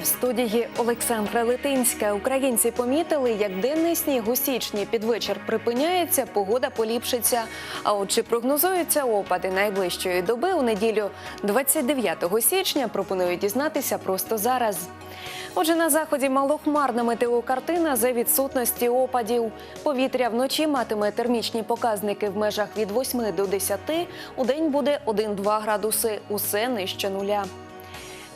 в студії Олександра Литинська. Українці помітили, як денний сніг у січні під вечір припиняється, погода поліпшиться. А от чи прогнозуються опади найближчої доби у неділю 29 січня, пропоную дізнатися просто зараз. Отже, на заході малохмарна метеокартина за відсутності опадів. Повітря вночі матиме термічні показники в межах від 8 до 10, у день буде 1-2 градуси, усе нижче нуля.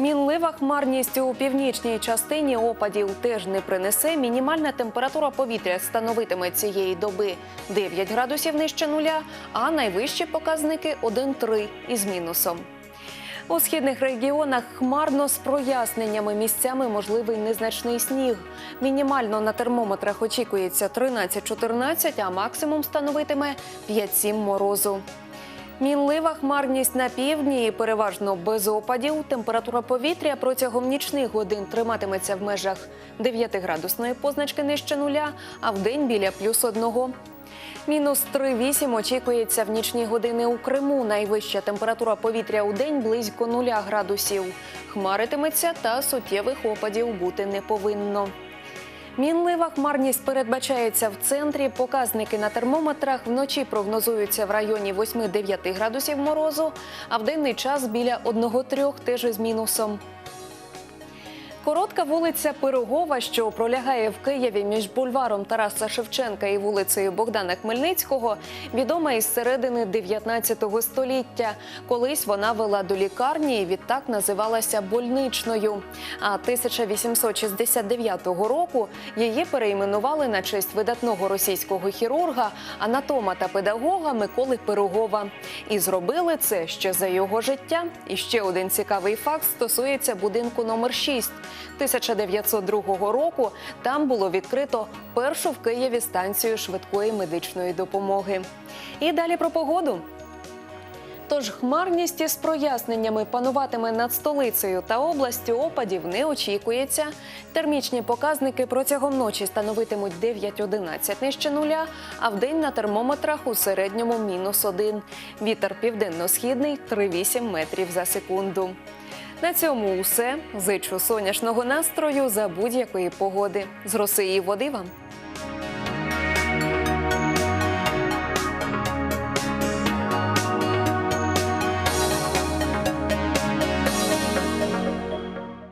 Мінлива хмарність у північній частині опадів теж не принесе. Мінімальна температура повітря становитиме цієї доби 9 градусів нижче нуля, а найвищі показники 1-3 із мінусом. У східних регіонах хмарно з проясненнями місцями можливий незначний сніг. Мінімально на термометрах очікується 13-14, а максимум становитиме 5-7 морозу. Мінлива хмарність на півдні і переважно без опадів. Температура повітря протягом нічних годин триматиметься в межах 9 градусної позначки нижче нуля, а в день біля плюс одного. Мінус 3,8 очікується в нічні години у Криму. Найвища температура повітря у день близько 0 градусів. Хмаритиметься та суттєвих опадів бути не повинно. Мінлива хмарність передбачається в центрі. Показники на термометрах вночі прогнозуються в районі 8-9 градусів морозу, а в денний час біля 1-3 теж із мінусом. Коротка вулиця Пирогова, що пролягає в Києві між бульваром Тараса Шевченка і вулицею Богдана Хмельницького, відома із середини 19 століття. Колись вона вела до лікарні і відтак називалася больничною. А 1869 року її перейменували на честь видатного російського хірурга, анатома та педагога Миколи Пирогова. І зробили це ще за його життя. І ще один цікавий факт стосується будинку номер 6. 1902 року там було відкрито першу в Києві станцію швидкої медичної допомоги. І далі про погоду. Тож хмарність із проясненнями пануватиме над столицею та областю опадів не очікується. Термічні показники протягом ночі становитимуть 9-11 нижче нуля, а вдень на термометрах у середньому мінус 1. Вітер південно-східний 3,8 метрів за секунду. На цьому усе. Зичу сонячного настрою за будь-якої погоди. З роси води вам.